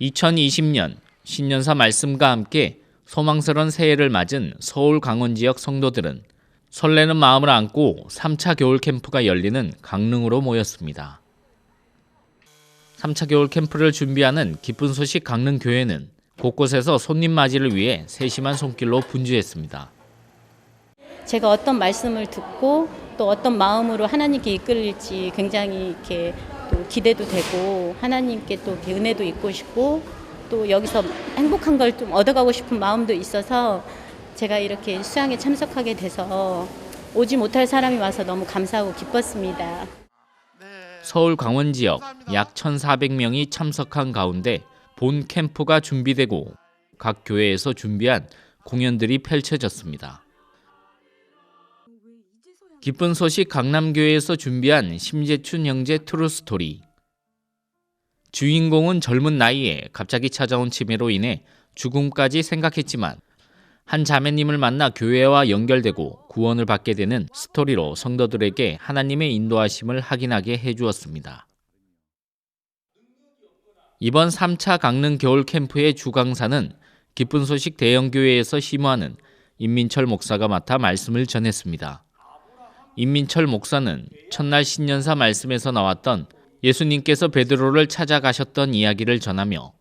2020년 신년사 말씀과 함께 소망스런 새해를 맞은 서울 강원 지역 성도들은 설레는 마음을 안고 3차 겨울 캠프가 열리는 강릉으로 모였습니다. 3차 겨울 캠프를 준비하는 기쁜 소식 강릉 교회는 곳곳에서 손님 맞이를 위해 세심한 손길로 분주했습니다. 제가 어떤 말씀을 듣고 또 어떤 마음으로 하나님께 이끌릴지 굉장히 이렇게 또 기대도 되고 하나님께 또 은혜도 있고 싶고 또 여기서 행복한 걸 좀 얻어가고 싶은 마음도 있어서 제가 이렇게 수양에 참석하게 돼서 오지 못할 사람이 와서 너무 감사하고 기뻤습니다. 서울 강원 지역 약 1,400명이 참석한 가운데 본 캠프가 준비되고 각 교회에서 준비한 공연들이 펼쳐졌습니다. 기쁜 소식 강남교회에서 준비한 심재춘 형제 트루스토리. 주인공은 젊은 나이에 갑자기 찾아온 치매로 인해 죽음까지 생각했지만 한 자매님을 만나 교회와 연결되고 구원을 받게 되는 스토리로 성도들에게 하나님의 인도하심을 확인하게 해주었습니다. 이번 3차 강릉 겨울 캠프의 주강사는 기쁜 소식 대형교회에서 심호하는 임민철 목사가 맡아 말씀을 전했습니다. 임민철 목사는 첫날 신년사 말씀에서 나왔던 예수님께서 베드로를 찾아가셨던 이야기를 전하며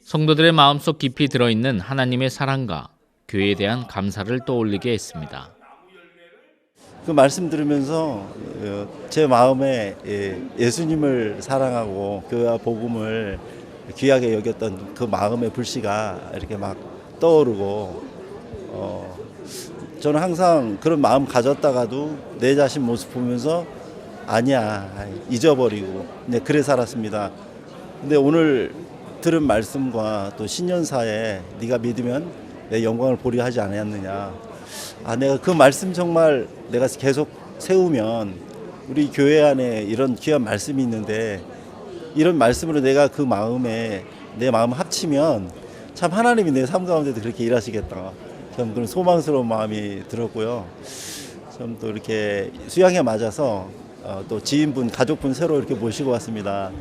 성도들의 마음속 깊이 들어있는 하나님의 사랑과 교회에 대한 감사를 떠올리게 했습니다. 그 말씀 들으면서 어, 제 마음에 예, 예수님을 사랑하고 교회와 복음을 귀하게 여겼던 그 마음의 불씨가 이렇게 막 떠오르고 어, 저는 항상 그런 마음 가졌다가도 내 자신 모습 보면서 아니야 잊어버리고 네, 그래 살았습니다. 근데 오늘 들은 말씀과 또 신년사에 네가 믿으면 내 영광을 보리 하지 않았느냐. 아 내가 그 말씀 정말 내가 계속 세우면 우리 교회 안에 이런 귀한 말씀이 있는데 이런 말씀으로 내가 그 마음에 내 마음 합치면 참 하나님이 내 삶 가운데도 그렇게 일하시겠다. 참 그런 소망스러운 마음이 들었고요. 참또 이렇게 수양에 맞아서 어, 또 지인분, 가족분 새로 이렇게 모시고 왔습니다.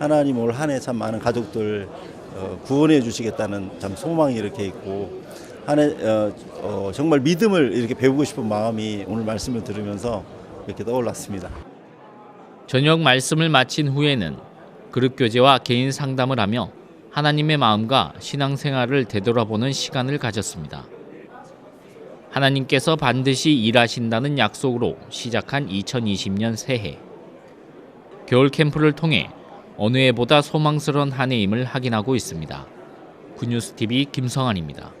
하나님 올 한 해 참 많은 가족들 어, 구원해 주시겠다는 참 소망이 이렇게 있고 한해 어, 어, 정말 믿음을 이렇게 배우고 싶은 마음이 오늘 말씀을 들으면서 이렇게 떠올랐습니다. 저녁 말씀을 마친 후에는 그룹 교제와 개인 상담을 하며 하나님의 마음과 신앙생활을 되돌아보는 시간을 가졌습니다. 하나님께서 반드시 일하신다는 약속으로 시작한 2020년 새해. 겨울 캠프를 통해 어느 해보다 소망스러운 한 해임을 확인하고 있습니다. 굿뉴스 TV 김성환입니다.